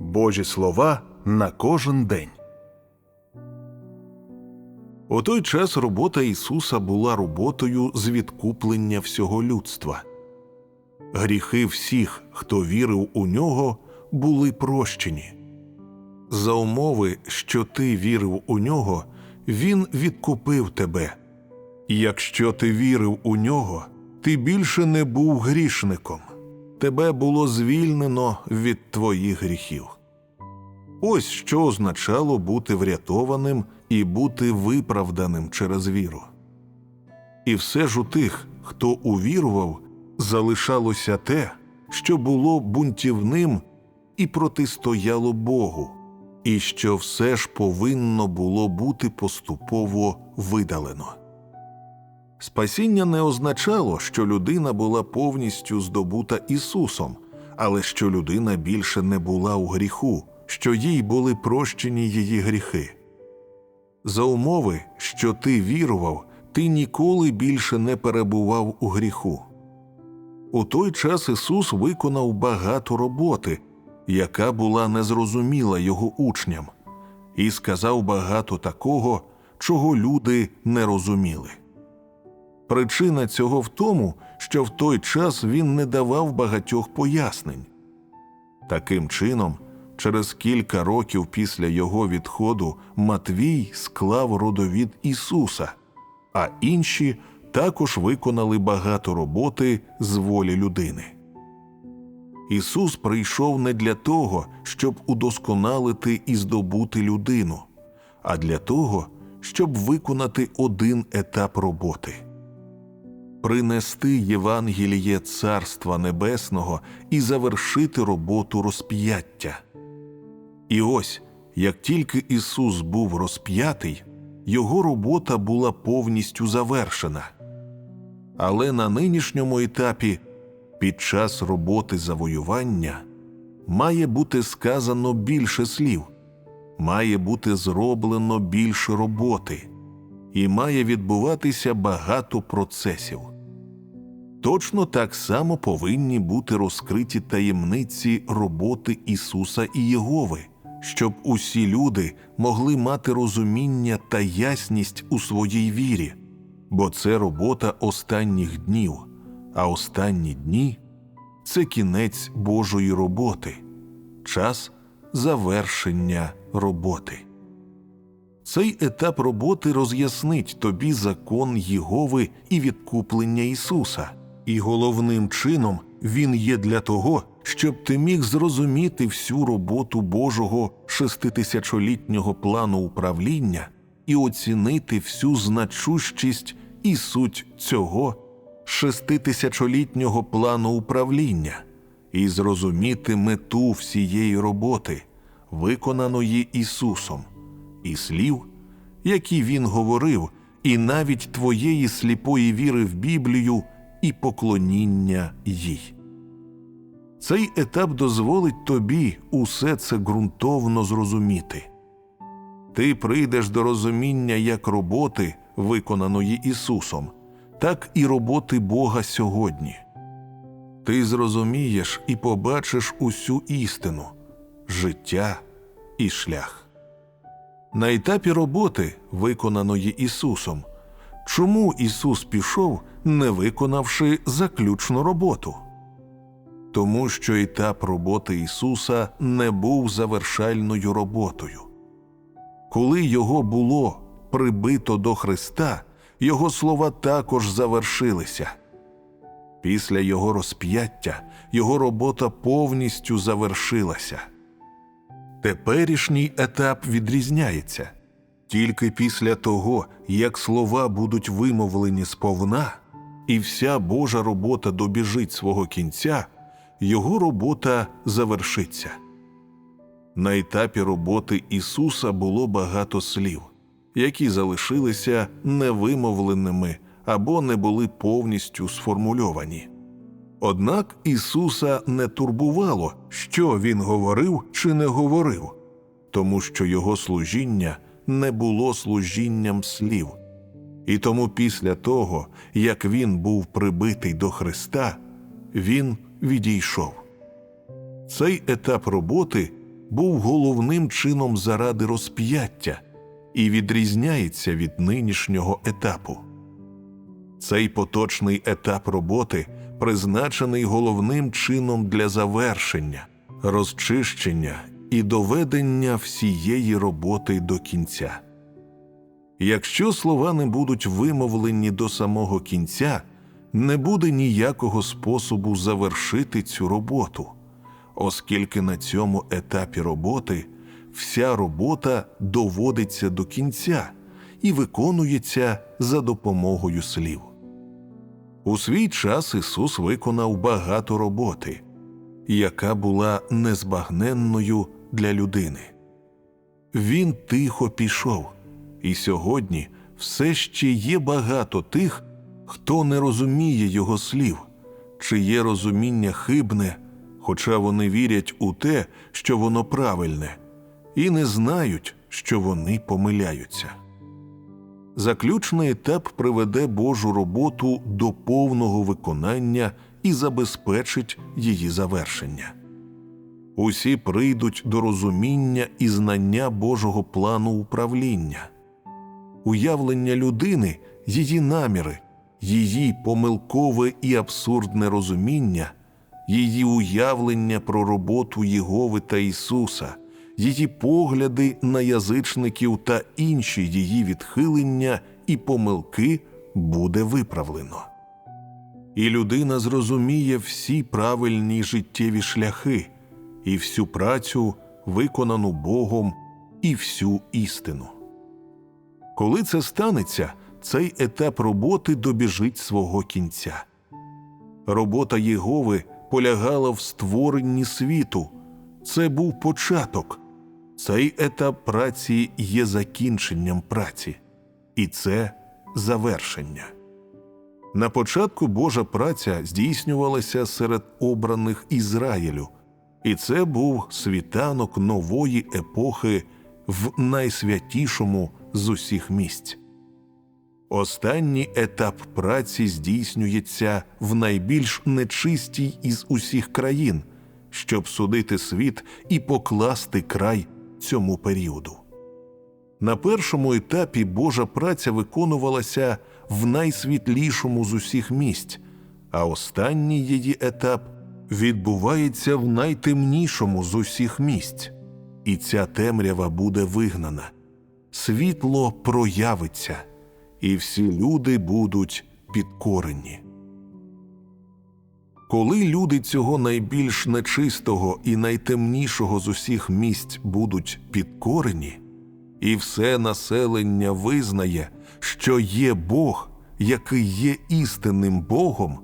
Божі слова на кожен день. У той час робота Ісуса була роботою з відкуплення всього людства. Гріхи всіх, хто вірив у нього, були прощені. За умови, що ти вірив у нього, Він відкупив тебе. Якщо ти вірив у нього, ти більше не був грішником, тебе було звільнено від твоїх гріхів. Ось що означало бути врятованим і бути виправданим через віру. І все ж у тих, хто увірував, залишалося те, що було бунтівним і протистояло Богу, і що все ж повинно було бути поступово видалено. Спасіння не означало, що людина була повністю здобута Ісусом, але що людина більше не була у гріху, що їй були прощені її гріхи. За умови, що ти вірував, ти ніколи більше не перебував у гріху. У той час Ісус виконав багато роботи, яка була незрозуміла його учням, і сказав багато такого, чого люди не розуміли. Причина цього в тому, що в той час він не давав багатьох пояснень. Таким чином, через кілька років після його відходу Матвій склав родовід Ісуса, а інші також виконали багато роботи з волі людини. Ісус прийшов не для того, щоб удосконалити і здобути людину, а для того, щоб виконати один етап роботи принести Євангеліє Царства Небесного і завершити роботу розп'яття. І ось, як тільки Ісус був розп'ятий, Його робота була повністю завершена. Але на нинішньому етапі, під час роботи завоювання, має бути сказано більше слів, має бути зроблено більше роботи і має відбуватися багато процесів. Точно так само повинні бути розкриті таємниці роботи Ісуса і Єгови, щоб усі люди могли мати розуміння та ясність у своїй вірі, бо це робота останніх днів, а останні дні це кінець Божої роботи, час завершення роботи. Цей етап роботи роз'яснить тобі закон Єгови і відкуплення Ісуса, і головним чином він є для того, щоб ти міг зрозуміти всю роботу Божого шеститисячолітнього плану управління і оцінити всю значущість і суть цього шеститисячолітнього плану управління, і зрозуміти мету всієї роботи, виконаної Ісусом і слів, які він говорив, і навіть твоєї сліпої віри в Біблію і поклоніння їй. Цей етап дозволить тобі усе це ґрунтовно зрозуміти. Ти прийдеш до розуміння як роботи, виконаної Ісусом, так і роботи Бога сьогодні. Ти зрозумієш і побачиш усю істину, життя і шлях. На етапі роботи, виконаної Ісусом, чому Ісус пішов, не виконавши заключну роботу? Тому що етап роботи Ісуса не був завершальною роботою. Коли його було прибито до Христа, Його слова також завершилися. Після Його розп'яття Його робота повністю завершилася. Теперішній етап відрізняється тільки після того, як слова будуть вимовлені сповна, і вся Божа робота добіжить свого кінця, його робота завершиться. На етапі роботи Ісуса було багато слів, які залишилися невимовленими або не були повністю сформульовані. Однак Ісуса не турбувало, що Він говорив чи не говорив, тому що Його служіння не було служінням слів. І тому після того, як він був прибитий до Христа, він відійшов. Цей етап роботи був головним чином заради розп'яття і відрізняється від нинішнього етапу. Цей поточний етап роботи призначений головним чином для завершення, розчищення і доведення всієї роботи до кінця. Якщо слова не будуть вимовлені до самого кінця, не буде ніякого способу завершити цю роботу, оскільки на цьому етапі роботи вся робота доводиться до кінця і виконується за допомогою слів. У свій час Ісус виконав багато роботи, яка була незбагненною для людини. Він тихо пішов, і сьогодні все ще є багато тих, хто не розуміє його слів, чиє розуміння хибне, хоча вони вірять у те, що воно правильне, і не знають, що вони помиляються. Заключний етап приведе Божу роботу до повного виконання і забезпечить її завершення. Усі прийдуть до розуміння і знання Божого плану управління, уявлення людини, її наміри, її помилкове і абсурдне розуміння, її уявлення про роботу Єгови та Ісуса, її погляди на язичників та інші її відхилення і помилки буде виправлено. І людина зрозуміє всі правильні життєві шляхи, і всю працю, виконану Богом, і всю істину. Коли це станеться, цей етап роботи добіжить свого кінця. Робота Єгови полягала в створенні світу. Це був початок. Цей етап праці є закінченням праці, і це завершення. На початку Божа праця здійснювалася серед обраних Ізраїлю, і це був світанок нової епохи в найсвятішому з усіх місць. Останній етап праці здійснюється в найбільш нечистій із усіх країн, щоб судити світ і покласти край цьому періоду. На першому етапі Божа праця виконувалася в найсвітлішому з усіх місць, а останній її етап відбувається в найтемнішому з усіх місць, і ця темрява буде вигнана. Світло проявиться, і всі люди будуть підкорені. Коли люди цього найбільш нечистого і найтемнішого з усіх місць будуть підкорені, і все населення визнає, що є Бог, який є істинним Богом,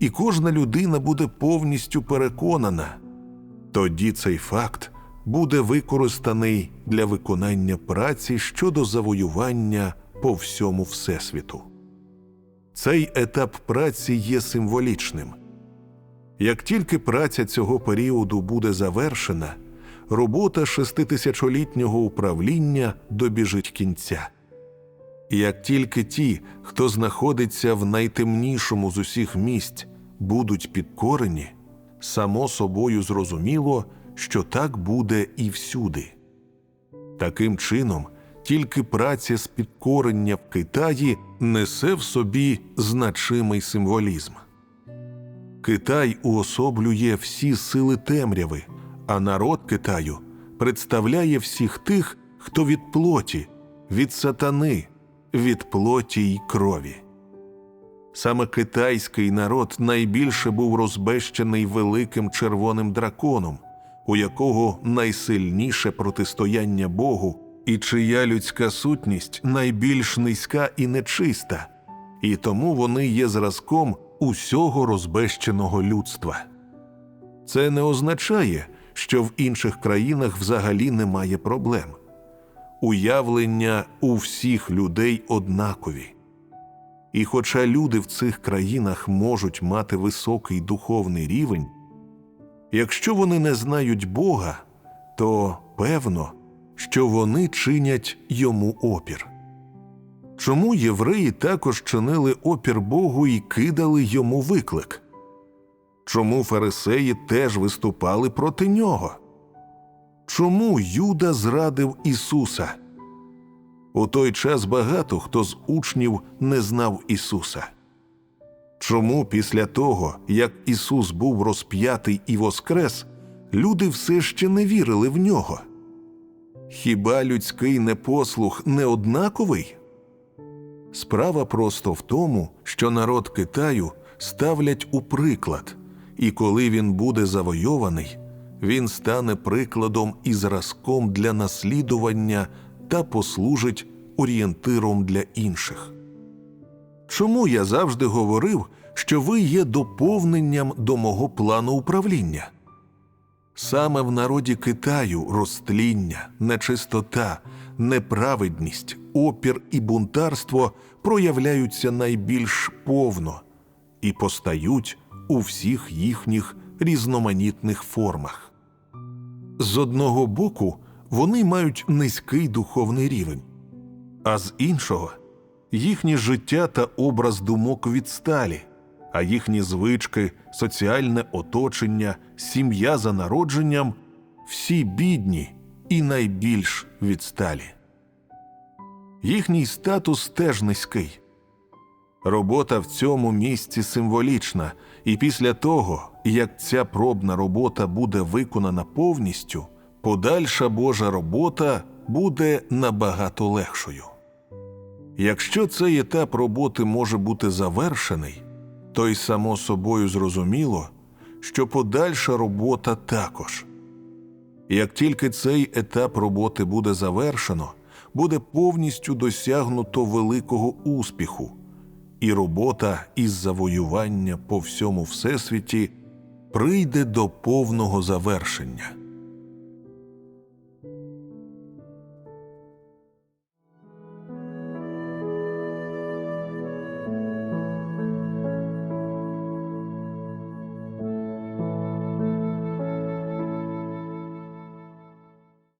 і кожна людина буде повністю переконана, тоді цей факт буде використаний для виконання праці щодо завоювання по всьому Всесвіту. Цей етап праці є символічним. Як тільки праця цього періоду буде завершена, робота шеститисячолітнього управління добіжить кінця. Як тільки ті, хто знаходиться в найтемнішому з усіх місць, будуть підкорені, само собою зрозуміло, що так буде і всюди. Таким чином, тільки праця з підкорення в Китаї несе в собі значимий символізм. Китай уособлює всі сили темряви, а народ Китаю представляє всіх тих, хто від плоті, від сатани, від плоті й крові. Саме китайський народ найбільше був розбещений великим червоним драконом, у якого найсильніше протистояння Богу, і чия людська сутність найбільш низька і нечиста, і тому вони є зразком усього розбещеного людства. Це не означає, що в інших країнах взагалі немає проблем. Уявлення у всіх людей однакові. І хоча люди в цих країнах можуть мати високий духовний рівень, якщо вони не знають Бога, то певно, що вони чинять йому опір. Чому євреї також чинили опір Богу і кидали йому виклик? Чому фарисеї теж виступали проти нього? чому Юда зрадив Ісуса? У той час багато хто з учнів не знав Ісуса. Чому після того, як Ісус був розп'ятий і воскрес, люди все ще не вірили в нього? Хіба людський непослух не однаковий? Справа просто в тому, що народ Китаю ставлять у приклад, і коли він буде завойований, він стане прикладом і зразком для наслідування та послужить орієнтиром для інших. Чому я завжди говорив, що ви є доповненням до мого плану управління? Саме в народі Китаю розтління, нечистота, неправедність, опір і бунтарство проявляються найбільш повно і постають у всіх їхніх різноманітних формах. З одного боку, вони мають низький духовний рівень, а з іншого їхнє життя та образ думок відсталі, а їхні звички, соціальне оточення, сім'я за народженням всі бідні і найбільш відсталі. Їхній статус теж низький. Робота в цьому місці символічна, і після того, як ця пробна робота буде виконана повністю, подальша Божа робота буде набагато легшою. Якщо цей етап роботи може бути завершений, то й само собою зрозуміло, що подальша робота також. Як тільки цей етап роботи буде завершено, буде повністю досягнуто великого успіху, і робота із завоювання по всьому всесвіті прийде до повного завершення.